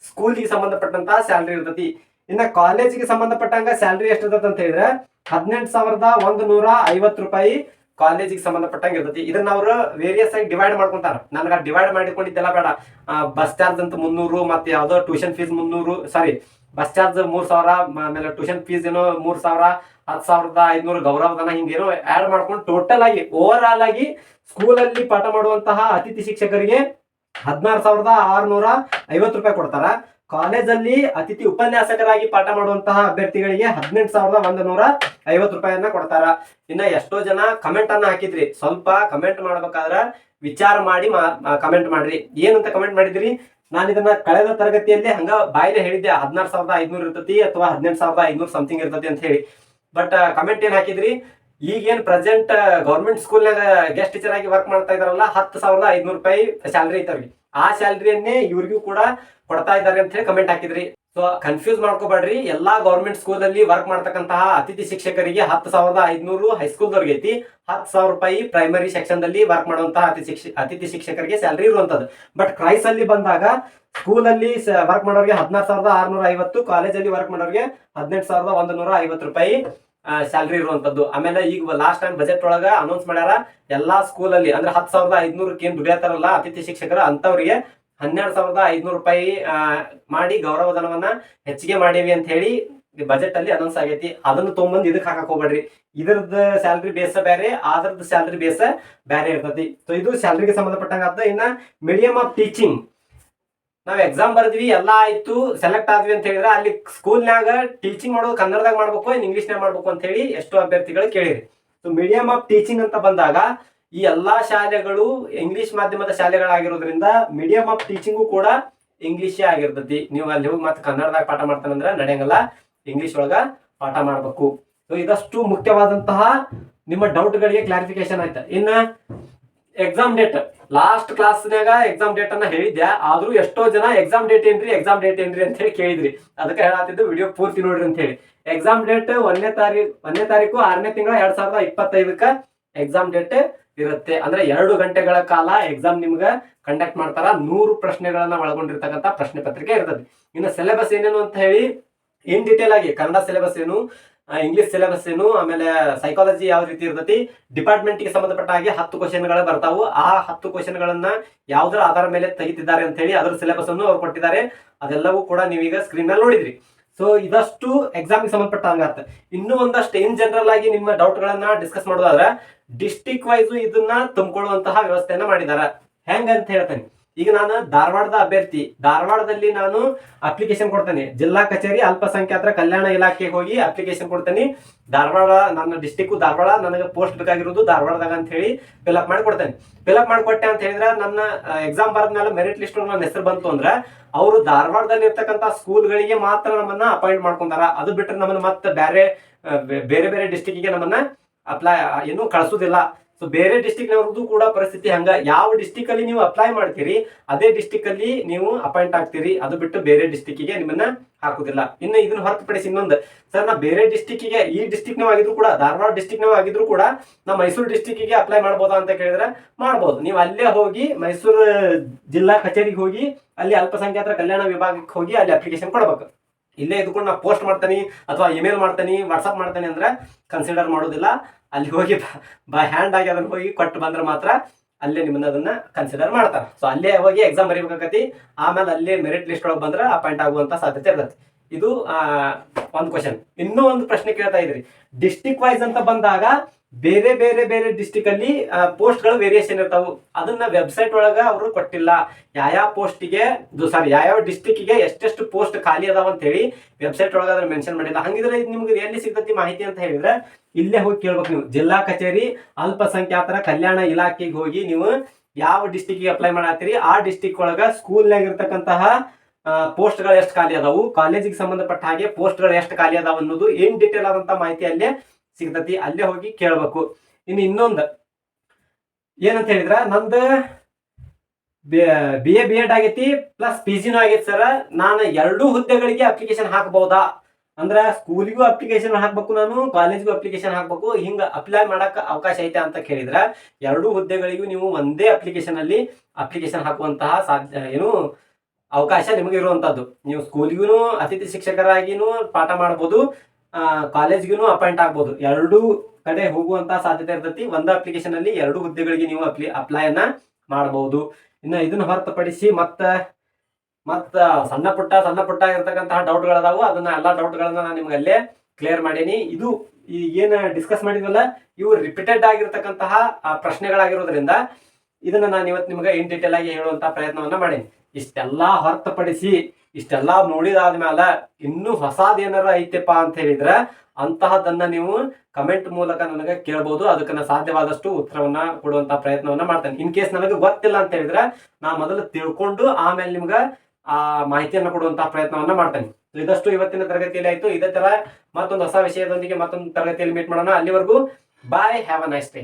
ಸ್ಕೂಲ್ಗೆ ಸಂಬಂಧಪಟ್ಟಂತ ಸ್ಯಾಲ್ರಿ ಇರ್ತತಿ. ಇನ್ನ ಕಾಲೇಜಿಗೆ ಸಂಬಂಧಪಟ್ಟಂಗ ಸ್ಯಾಲ್ರಿ ಎಷ್ಟಿರ್ತದೆ ಅಂತ ಹೇಳಿದ್ರೆ ಹದಿನೆಂಟು ಸಾವಿರದ ಒಂದು ನೂರ ಐವತ್ತು ರೂಪಾಯಿ ಕಾಲೇಜಿಗೆ ಸಂಬಂಧಪಟ್ಟಂಗೆ ಇರ್ತೈತಿ. ಇದನ್ನ ಅವರು ವೇರಿಯಸ್ ಆಗಿ ಡಿವೈಡ್ ಮಾಡ್ಕೊಂತಾರ. ನನಗೆ ಡಿವೈಡ್ ಮಾಡಿಕೊಂಡಿದ್ದೆಲ್ಲ ಬೇಡ. ಬಸ್ ಚಾರ್ಜ್ ಅಂತ ಮುನ್ನೂರು, ಮತ್ತೆ ಯಾವ್ದೋ ಟ್ಯೂಷನ್ ಫೀಸ್ ಮುನ್ನೂರು ಸಾರಿ ಬಸ್ ಚಾರ್ಜ್ ಮೂರ್ ಸಾವಿರ ಆಮೇಲೆ ಟ್ಯೂಷನ್ ಫೀಸ್ ಏನೋ ಮೂರ್ ಸಾವಿರ, ಹತ್ತು ಸಾವಿರದ ಐದ್ನೂರು ಗೌರವಧನ ಹಿಂಗೇನೋ ಆಡ್ ಮಾಡ್ಕೊಂಡು ಟೋಟಲ್ ಆಗಿ ಓವರ್ ಆಲ್ ಆಗಿ ಸ್ಕೂಲಲ್ಲಿ ಪಾಠ ಮಾಡುವಂತಹ ಅತಿಥಿ ಶಿಕ್ಷಕರಿಗೆ ಹದಿನಾರು ಸಾವಿರದ ಆರ್ನೂರ ಐವತ್ತು ರೂಪಾಯಿ ಕೊಡ್ತಾರ. ಕಾಲೇಜಲ್ಲಿ ಅತಿಥಿ ಉಪನ್ಯಾಸಕರಾಗಿ ಪಾಠ ಮಾಡುವಂತಹ ಅಭ್ಯರ್ಥಿಗಳಿಗೆ ಹದಿನೆಂಟು ಸಾವಿರದ ಒಂದು ನೂರ ಐವತ್ತು ರೂಪಾಯಿಯನ್ನ ಕೊಡ್ತಾರ. ಇನ್ನ ಎಷ್ಟೋ ಜನ ಕಮೆಂಟ್ ಅನ್ನ ಹಾಕಿದ್ರಿ. ಸ್ವಲ್ಪ ಕಮೆಂಟ್ ಮಾಡ್ಬೇಕಾದ್ರ ವಿಚಾರ ಮಾಡಿ ಕಮೆಂಟ್ ಮಾಡ್ರಿ. ಏನಂತ ಕಮೆಂಟ್ ಮಾಡಿದ್ರಿ? ನಾನು ಇದನ್ನ ಕಳೆದ ತರಗತಿಯಲ್ಲಿ ಹಂಗ ಬಾಯಿಲೆ ಹೇಳಿದ್ದೆ. ಹದಿನಾರು ಸಾವಿರದ ಐದ್ನೂರು ಇರ್ತತಿ ಅಥವಾ ಹದಿನೆಂಟು ಸಾವಿರದ ಐದ್ನೂರ್ ಸಮಥಿಂಗ್ ಇರ್ತತಿ ಅಂತ ಹೇಳಿ. ಬಟ್ ಕಮೆಂಟ್ ಏನ್ ಹಾಕಿದ್ರಿ? ಈಗೇನ್ ಪ್ರೆಸೆಂಟ್ ಗೌರ್ಮೆಂಟ್ ಸ್ಕೂಲ್ನಾಗ ಗೆಸ್ಟ್ ಟೀಚರ್ ಆಗಿ ವರ್ಕ್ ಮಾಡ್ತಾ ಇದಾರಲ್ಲ, ಹತ್ತು ಸಾವಿರದ ಐದ್ನೂರು ರೂಪಾಯಿ ಸ್ಯಾಲ್ರಿ ಐತೆ ಅವ್ರಿಗೆ ಆ ಸ್ಯಾಲ್ರಿಯನ್ನೇ ಇವ್ರಿಗೂ ಕೂಡ ಕೊಡ್ತಾ ಇದ್ದಾರೆ ಅಂತ ಹೇಳಿ ಕಮೆಂಟ್ ಹಾಕಿದ್ರಿ. ಸೊ ಕನ್ಫ್ಯೂಸ್ ಮಾಡ್ಕೋಬೇಡ್ರಿ. ಎಲ್ಲಾ ಗೌರ್ಮೆಂಟ್ ಸ್ಕೂಲ್ ಅಲ್ಲಿ ವರ್ಕ್ ಮಾಡ್ತಕ್ಕಂತಹ ಅತಿಥಿ ಶಿಕ್ಷಕರಿಗೆ ಹತ್ತು ಸಾವಿರದ ಐದ್ನೂರು ಹೈಸ್ಕೂಲ್ ಐತಿ. ಹತ್ತು ಸಾವಿರ ರೂಪಾಯಿ ಪ್ರೈಮರಿ ಸೆಕ್ಷನ್ ದಲ್ಲಿ ವರ್ಕ್ ಮಾಡುವಂತಹ ಅತಿಥಿ ಅತಿಥಿ ಶಿಕ್ಷಕರಿಗೆ ಸ್ಯಾಲ್ರಿ ಇರುವಂತದ್ದು. ಬಟ್ ಕ್ರೈಸ್ ಅಲ್ಲಿ ಬಂದಾಗ ಸ್ಕೂಲ್ ಅಲ್ಲಿ ವರ್ಕ್ ಮಾಡೋರಿಗೆ ಹದಿನಾರು ಸಾವಿರದ ಆರ್ನೂರ ಐವತ್ತು ಕಾಲೇಜಲ್ಲಿ ವರ್ಕ್ ಮಾಡೋರಿಗೆ ಹದಿನೆಂಟು ಸಾವಿರದ ಒಂದು ನೂರ ಐವತ್ತು ರೂಪಾಯಿ ಸ್ಯಾಲ್ರಿ ಇರುವಂತದ್ದು. ಆಮೇಲೆ ಈಗ ಲಾಸ್ಟ್ ಟೈಮ್ ಬಜೆಟ್ ಒಳಗ ಅನೌನ್ಸ್ ಮಾಡ್ಯಾರ, ಎಲ್ಲಾ ಸ್ಕೂಲ್ ಅಲ್ಲಿ ಅಂದ್ರೆ ಹತ್ತು ಸಾವಿರದ ಐದ್ನೂರಕ್ಕೆ ಏನ್ ಅತಿಥಿ ಶಿಕ್ಷಕರ ಅಂತವ್ರಿಗೆ ಹನ್ನೆರಡು ಸಾವಿರದ ಐದ್ನೂರು ರೂಪಾಯಿ ಮಾಡಿ ಗೌರವಧನವನ್ನ ಹೆಚ್ಚಿಗೆ ಮಾಡೇವಿ ಅಂತ ಹೇಳಿ ಬಜೆಟ್ ಅಲ್ಲಿ ಅನೌನ್ಸ್ ಆಗೈತಿ. ಅದನ್ನ ತೊಗೊಂಬಂದು ಇದಕ್ಕೆ ಹಾಕಕ್ ಹೋಗ್ಬೇಡ್ರಿ. ಇದ್ರದ್ದು ಸ್ಯಾಲ್ರಿ ಬೇಸ ಬೇರೆ ಅದ್ರದ್ದು ಸ್ಯಾಲ್ರಿ ಬೇಸ ಬೇರೆ ಇರ್ತತಿ. ಸೊ ಇದು ಸ್ಯಾಲ್ರಿಗೆ ಸಂಬಂಧಪಟ್ಟಂಗ ಆಗ್ತದೆ ಇನ್ನ ಮೀಡಿಯಂ ಆಫ್ ಟೀಚಿಂಗ್ ನಾವ್ ಎಕ್ಸಾಮ್ ಬರ್ದ್ವಿ, ಎಲ್ಲಾ ಆಯ್ತು ಸೆಲೆಕ್ಟ್ ಆದ್ವಿ ಅಂತ ಹೇಳಿದ್ರೆ ಅಲ್ಲಿ ಸ್ಕೂಲ್ನಾಗ ಟೀಚಿಂಗ್ ಮಾಡೋದು ಕನ್ನಡದಾಗ ಮಾಡ್ಬೇಕು ಇಂಗ್ಲಿಷ್ನಾಗ ಮಾಡ್ಬೇಕು ಅಂತ ಹೇಳಿ ಎಷ್ಟೋ ಅಭ್ಯರ್ಥಿಗಳು ಕೇಳಿರಿ. ಸೊ ಮೀಡಿಯಂ ಆಫ್ ಟೀಚಿಂಗ್ ಅಂತ ಬಂದಾಗ ಈ ಎಲ್ಲಾ ಶಾಲೆಗಳು ಇಂಗ್ಲಿಷ್ ಮಾಧ್ಯಮದ ಶಾಲೆಗಳಾಗಿರೋದ್ರಿಂದ ಮೀಡಿಯಂ ಆಫ್ ಟೀಚಿಂಗು ಕೂಡ ಇಂಗ್ಲಿಷೇ ಆಗಿರ್ತೈತಿ. ನೀವು ಅಲ್ಲಿ ಹೋಗಿ ಮತ್ತೆ ಕನ್ನಡದಾಗ ಪಾಠ ಮಾಡ್ತಾನಂದ್ರೆ ನಡೆಯಂಗಲ್ಲ. ಇಂಗ್ಲಿಷ್ ಒಳಗ ಪಾಠ ಮಾಡ್ಬೇಕು. ಸೊ ಇದಷ್ಟು ಮುಖ್ಯವಾದಂತಹ ನಿಮ್ಮ ಡೌಟ್ಗಳಿಗೆ ಕ್ಲಾರಿಫಿಕೇಶನ್ ಆಯ್ತಾ? ಇನ್ನ ಎಕ್ಸಾಮ್ ಡೇಟ್ ಲಾಸ್ಟ್ ಕ್ಲಾಸ್ನಾಗ ಎಕ್ಸಾಮ್ ಡೇಟ್ ಅನ್ನ ಹೇಳಿದ್ದೆ ಆದ್ರೂ ಎಷ್ಟೋ ಜನ ಎಕ್ಸಾಮ್ ಡೇಟ್ ಏನ್ರಿ ಎಕ್ಸಾಮ್ ಡೇಟ್ ಏನ್ರಿ ಅಂತ ಹೇಳಿ ಕೇಳಿದ್ರಿ. ಅದಕ್ಕೆ ಹೇಳತ್ತಿದ್ದು ವಿಡಿಯೋ ಪೂರ್ತಿ ನೋಡ್ರಿ ಅಂತ ಹೇಳಿ. ಎಕ್ಸಾಮ್ ಡೇಟ್ ಒಂದನೇ ತಾರೀಕು ಒಂದನೇ ತಾರೀಕು ಆರನೇ ತಿಂಗಳ ಎರಡ್ ಸಾವಿರದ ಇಪ್ಪತ್ತೈದಕ್ಕ ಎಕ್ಸಾಮ್ ಡೇಟ್ ಇರುತ್ತೆ. ಅಂದ್ರೆ ಎರಡು ಗಂಟೆಗಳ ಕಾಲ ಎಕ್ಸಾಮ್ ನಿಮ್ಗೆ ಕಂಡಕ್ಟ್ ಮಾಡ್ತಾರ. ನೂರು ಪ್ರಶ್ನೆಗಳನ್ನ ಒಳಗೊಂಡಿರ್ತಕ್ಕಂಥ ಪ್ರಶ್ನೆ ಪತ್ರಿಕೆ ಇರ್ತದೆ. ಇನ್ನು ಸಿಲೆಬಸ್ ಏನೇನು ಅಂತ ಹೇಳಿ ಇನ್ ಡೀಟೇಲ್ ಆಗಿ? ಕನ್ನಡ ಸಿಲೆಬಸ್ ಏನು ಇಂಗ್ಲಿಷ್ ಸಿಲೆಬಸ್ ಏನು, ಆಮೇಲೆ ಸೈಕಾಲಜಿ ಯಾವ ರೀತಿ ಇರ್ತೈತಿ? ಡಿಪಾರ್ಟ್ಮೆಂಟ್ಗೆ ಸಂಬಂಧಪಟ್ಟ ಹಾಗೆ ಹತ್ತು ಕ್ವಶನ್ಗಳು ಬರ್ತಾವು. ಆ ಹತ್ತು ಕ್ವಶನ್ಗಳನ್ನ ಯಾವ್ದರ ಆಧಾರ ಮೇಲೆ ತೆಗಿತಿದ್ದಾರೆ ಅಂತ ಹೇಳಿ ಅದರ ಸಿಲೆಬಸ್ ಅನ್ನು ಅವ್ರು ಕೊಟ್ಟಿದ್ದಾರೆ. ಅದೆಲ್ಲವೂ ಕೂಡ ನೀವೀಗ ಸ್ಕ್ರೀನ್ ಮೇಲೆ ನೋಡಿದ್ರಿ. ಸೊ ಇದಷ್ಟು ಎಕ್ಸಾಮ್ ಸಂಬಂಧಪಟ್ಟ ಹಂಗಾತ. ಇನ್ನೂ ಒಂದಷ್ಟು ಇನ್ ಜನರಲ್ ಆಗಿ ನಿಮ್ಮ ಡೌಟ್ ಗಳನ್ನ ಡಿಸ್ಕಸ್ ಮಾಡೋದಾದ್ರೆ ಡಿಸ್ಟಿಕ್ ವೈಸ್ ಇದನ್ನ ತುಂಬಿಕೊಳ್ಳುವಂತಹ ವ್ಯವಸ್ಥೆಯನ್ನ ಮಾಡಿದಾರ. ಹೆಂಗ ಅಂತ ಹೇಳ್ತೇನೆ. ಈಗ ನಾನು ಧಾರವಾಡದ ಅಭ್ಯರ್ಥಿ. ಧಾರವಾಡದಲ್ಲಿ ನಾನು ಅಪ್ಲಿಕೇಶನ್ ಕೊಡ್ತೇನೆ. ಜಿಲ್ಲಾ ಕಚೇರಿ ಅಲ್ಪಸಂಖ್ಯಾತರ ಕಲ್ಯಾಣ ಇಲಾಖೆಗೆ ಹೋಗಿ ಅಪ್ಲಿಕೇಶನ್ ಕೊಡ್ತೇನೆ. ಧಾರವಾಡ, ನನ್ನ ಡಿಸ್ಟಿಕ್ ಧಾರವಾಡ, ನನಗೆ ಪೋಸ್ಟ್ ಬೇಕಾಗಿರೋದು ಧಾರವಾಡದಾಗ ಅಂತ ಹೇಳಿ ಫಿಲ್ಅಪ್ ಮಾಡಿ ಕೊಡ್ತೇನೆ ಫಿಲ್ಅಪ್ ಮಾಡಿಕೊಟ್ಟೆ ಅಂತ ಹೇಳಿದ್ರೆ ನನ್ನ ಎಕ್ಸಾಮ್ ಮೇಲೆ ಮೆರಿಟ್ ಲಿಸ್ಟ್ ನನ್ನ ಹೆಸರು ಬಂತು ಅಂದ್ರೆ ಅವರು ಧಾರವಾಡದಲ್ಲಿ ಇರ್ತಕ್ಕಂಥ ಸ್ಕೂಲ್ಗಳಿಗೆ ಮಾತ್ರ ನಮ್ಮನ್ನ ಅಪಾಯಿಂಟ್ ಮಾಡ್ಕೊಂತಾರ. ಅದು ಬಿಟ್ಟರೆ ನಮ್ಮನ್ನ ಮತ್ತೆ ಬೇರೆ ಬೇರೆ ಬೇರೆ ಡಿಸ್ಟಿಕ್ಗೆ ನಮ್ಮನ್ನ ಅಪ್ಲೈ ಏನು ಕಳ್ಸೋದಿಲ್ಲ. ಸೊ ಬೇರೆ ಡಿಸ್ಟಿಕ್ ನವ್ರದ್ದು ಕೂಡ ಪರಿಸ್ಥಿತಿ ಹಂಗ. ಯಾವ ಡಿಸ್ಟಿಕ್ ಅಲ್ಲಿ ನೀವು ಅಪ್ಲೈ ಮಾಡ್ತೀರಿ, ಅದೇ ಡಿಸ್ಟಿಕ್ ಅಲ್ಲಿ ನೀವು ಅಪಾಯಿಂಟ್ ಆಗ್ತೀರಿ. ಅದು ಬಿಟ್ಟು ಬೇರೆ ಡಿಸ್ಟಿಕ್ಗೆ ನಿಮ್ಮನ್ನ ಹಾಕುದಿಲ್ಲ. ಇನ್ನು ಇದನ್ನ ಹೊರತುಪಡಿಸಿ ಇನ್ನೊಂದು. ಸರ್ ನಾ ಬೇರೆ ಡಿಸ್ಟಿಕ್ಗೆ ಈ ಡಿಸ್ಟಿಕ್ ಆಗಿದ್ರು ಕೂಡ, ಧಾರವಾಡ ಡಿಸ್ಟಿಕ್ ಆಗಿದ್ರು ಕೂಡ, ನಾ ಮೈಸೂರು ಡಿಸ್ಟಿಕ್ಗೆ ಅಪ್ಲೈ ಮಾಡ್ಬೋದಾ ಅಂತ ಕೇಳಿದ್ರೆ ಮಾಡ್ಬೋದು. ನೀವು ಅಲ್ಲೇ ಹೋಗಿ, ಮೈಸೂರು ಜಿಲ್ಲಾ ಕಚೇರಿಗೆ ಹೋಗಿ, ಅಲ್ಲಿ ಅಲ್ಪಸಂಖ್ಯಾತರ ಕಲ್ಯಾಣ ವಿಭಾಗಕ್ಕೆ ಹೋಗಿ ಅಲ್ಲಿ ಅಪ್ಲಿಕೇಶನ್ ಕೊಡ್ಬೇಕು. ಇಲ್ಲೇ ಇದ್ಕೊಂಡು ನಾ ಪೋಸ್ಟ್ ಮಾಡ್ತೀನಿ, ಅಥವಾ ಇಮೇಲ್ ಮಾಡ್ತೀನಿ ವಾಟ್ಸಪ್ ಮಾಡ್ತೀನಿ ಅಂದ್ರೆ ಕನ್ಸಿಡರ್ ಮಾಡೋದಿಲ್ಲ. ಅಲ್ಲಿ ಹೋಗಿ ಬೈ ಹ್ಯಾಂಡ್ ಆಗಿ ಅದನ್ನ ಹೋಗಿ ಕೊಟ್ಟು ಬಂದ್ರೆ ಮಾತ್ರ ಅಲ್ಲೇ ನಿಮ್ಮನ್ನ ಅದನ್ನ ಕನ್ಸಿಡರ್ ಮಾಡ್ತಾರೆ. ಸೊ ಅಲ್ಲೇ ಹೋಗಿ ಎಕ್ಸಾಮ್ ಬರೀಬೇಕಾಗತಿ, ಆಮೇಲೆ ಅಲ್ಲೇ ಮೆರಿಟ್ ಲಿಸ್ಟ್ ಒಳಗೆ ಬಂದ್ರೆ ಅಪಾಯಿಂಟ್ ಆಗುವಂತ ಸಾಧ್ಯತೆ ಇರ್ತೈತಿ. ಇದು ಒಂದು ಕ್ವಶನ್ ಇನ್ನೂ ಒಂದು ಪ್ರಶ್ನೆ ಕೇಳ್ತಾ ಇದ್ರಿ ಡಿಸ್ಟಿಕ್ ವೈಸ್ ಅಂತ ಬಂದಾಗ ಬೇರೆ ಬೇರೆ ಬೇರೆ ಡಿಸ್ಟಿಕ್ ಅಲ್ಲಿ ಪೋಸ್ಟ್ಗಳು ವೇರಿಯೇಷನ್ ಇರ್ತಾವು. ಅದನ್ನ ವೆಬ್ಸೈಟ್ ಒಳಗ ಅವರು ಕೊಟ್ಟಿಲ್ಲ. ಯಾವ ಪೋಸ್ಟಿಗೆ ಸಾರಿ ಯಾವ ಡಿಸ್ಟಿಕ್ಗೆ ಎಷ್ಟೆಷ್ಟು ಪೋಸ್ಟ್ ಖಾಲಿ ಅದಾವ ಅಂತ ಹೇಳಿ ವೆಬ್ಸೈಟ್ ಒಳಗ ಅದ್ರ ಮೆನ್ಷನ್ ಮಾಡಿಲ್ಲ. ಹಂಗಿದ್ರೆ ನಿಮ್ಗೆ ಎಲ್ಲಿ ಸಿಗ್ತತಿ ಮಾಹಿತಿ ಅಂತ ಹೇಳಿದ್ರೆ ಇಲ್ಲೇ ಹೋಗಿ ಕೇಳ್ಬೇಕು ನೀವು. ಜಿಲ್ಲಾ ಕಚೇರಿ, ಅಲ್ಪಸಂಖ್ಯಾತರ ಕಲ್ಯಾಣ ಇಲಾಖೆಗೆ ಹೋಗಿ ನೀವು ಯಾವ ಡಿಸ್ಟಿಕ್ಗೆ ಅಪ್ಲೈ ಮಾಡತ್ತೀರಿ, ಆ ಡಿಸ್ಟಿಕ್ ಒಳಗ ಸ್ಕೂಲ್ನಾಗ ಇರ್ತಕ್ಕಂತಹ ಪೋಸ್ಟ್ಗಳು ಎಷ್ಟು ಖಾಲಿ ಅದಾವು ಕಾಲೇಜಿಗೆ ಸಂಬಂಧಪಟ್ಟ ಹಾಗೆ ಪೋಸ್ಟ್ಗಳು ಎಷ್ಟು ಖಾಲಿ ಅದಾವ ಅನ್ನೋದು ಏನ್ ಡೀಟೇಲ್ ಆದಂತ ಮಾಹಿತಿ ಅಲ್ಲೇ ಸಿಗ್ತತಿ, ಅಲ್ಲೇ ಹೋಗಿ ಕೇಳ್ಬೇಕು. ಇನ್ನು ಇನ್ನೊಂದು, ಏನಂತ ಹೇಳಿದ್ರ, ನಂದು ಬಿ ಎ ಬಿ ಎಡ್ ಆಗೈತಿ ಪ್ಲಸ್ ಪಿ ಜಿನೂ ಆಗೈತಿ ಸರ್ ನಾನು ಎರಡೂ ಹುದ್ದೆಗಳಿಗೆ ಅಪ್ಲಿಕೇಶನ್ ಹಾಕಬಹುದಾ ಅಂದ್ರ ಸ್ಕೂಲಿಗೂ ಅಪ್ಲಿಕೇಶನ್ ಹಾಕ್ಬೇಕು ನಾನು ಕಾಲೇಜ್ಗೂ ಅಪ್ಲಿಕೇಶನ್ ಹಾಕ್ಬೇಕು, ಹಿಂಗ ಅಪ್ಲೈ ಮಾಡಕ್ ಅವಕಾಶ ಐತೆ ಅಂತ ಕೇಳಿದ್ರ, ಎರಡೂ ಹುದ್ದೆಗಳಿಗೂ ನೀವು ಒಂದೇ ಅಪ್ಲಿಕೇಶನ್ ಅಲ್ಲಿ ಅಪ್ಲಿಕೇಶನ್ ಹಾಕುವಂತಹ ಸಾಧ್ಯ, ಏನು, ಅವಕಾಶ ನಿಮಗೆ ಇರುವಂತದ್ದು. ನೀವು ಸ್ಕೂಲಿಗೂ ಅತಿಥಿ ಶಿಕ್ಷಕರಾಗಿನೂ ಪಾಠ ಮಾಡ್ಬೋದು. ಕಾಲೇಜ್ಗೂ ಅಪಾಯಿಂಟ್ ಆಗ್ಬೋದು. ಎರಡೂ ಕಡೆ ಹೋಗುವಂತ ಸಾಧ್ಯತೆ ಇರ್ತೈತಿ. ಒಂದು ಅಪ್ಲಿಕೇಶನ್ ಅಲ್ಲಿ ಎರಡು ಹುದ್ದೆಗಳಿಗೆ ನೀವು ಅಪ್ಲಿ ಅನ್ನ ಮಾಡಬಹುದು ಇನ್ನು ಇದನ್ನ ಹೊರತುಪಡಿಸಿ ಮತ್ತ ಮತ್ತ ಸಣ್ಣ ಪುಟ್ಟ ಸಣ್ಣ ಪುಟ್ಟ ಇರ್ತಕ್ಕಂತಹ ಡೌಟ್ಗಳದಾವು. ಅದನ್ನ ಎಲ್ಲಾ ಡೌಟ್ಗಳನ್ನ ನಾನು ನಿಮ್ಗೆ ಅಲ್ಲೇ ಕ್ಲಿಯರ್ ಮಾಡೇನಿ. ಇದು ಏನ್ ಡಿಸ್ಕಸ್ ಮಾಡಿದ್ವಲ್ಲ, ಇವು ರಿಪೀಟೆಡ್ ಆಗಿರ್ತಕ್ಕಂತಹ ಪ್ರಶ್ನೆಗಳಾಗಿರೋದ್ರಿಂದ ಇದನ್ನ ನಾನು ಇವತ್ತು ನಿಮ್ಗೆ ಇನ್ ಡೀಟೇಲ್ ಆಗಿ ಹೇಳುವಂತಹ ಪ್ರಯತ್ನವನ್ನ ಮಾಡೀನಿ. ಇಷ್ಟೆಲ್ಲಾ ಹೊರತುಪಡಿಸಿ, ಇಷ್ಟೆಲ್ಲಾ ನೋಡಿದಾದ್ಮೇಲೆ ಇನ್ನೂ ಹೊಸದ ಏನಾರ ಐತೆಪ್ಪ ಅಂತ ಹೇಳಿದ್ರೆ ಅಂತಹದನ್ನ ನೀವು ಕಮೆಂಟ್ ಮೂಲಕ ನನಗೆ ಕೇಳ್ಬೋದು. ಅದಕ್ಕನ್ನ ನಾನು ಸಾಧ್ಯವಾದಷ್ಟು ಉತ್ತರವನ್ನ ಕೊಡುವಂತ ಪ್ರಯತ್ನವನ್ನ ಮಾಡ್ತೇನೆ. ಇನ್ ಕೇಸ್ ನನಗೆ ಗೊತ್ತಿಲ್ಲ ಅಂತ ಹೇಳಿದ್ರೆ ನಾ ಮೊದಲು ತಿಳ್ಕೊಂಡು ಆಮೇಲೆ ನಿಮ್ಗೆ ಆ ಮಾಹಿತಿಯನ್ನ ಕೊಡುವಂತ ಪ್ರಯತ್ನವನ್ನ ಮಾಡ್ತೇನೆ. ಇದಷ್ಟು ಇವತ್ತಿನ ತರಗತಿಯಲ್ಲಿ ಆಯ್ತು. ಇದೇ ತರ ಮತ್ತೊಂದು ಹೊಸ ವಿಷಯದೊಂದಿಗೆ ಮತ್ತೊಂದು ತರಗತಿಯಲ್ಲಿ ಮೀಟ್ ಮಾಡೋಣ. ಅಲ್ಲಿವರೆಗೂ bye have a nice day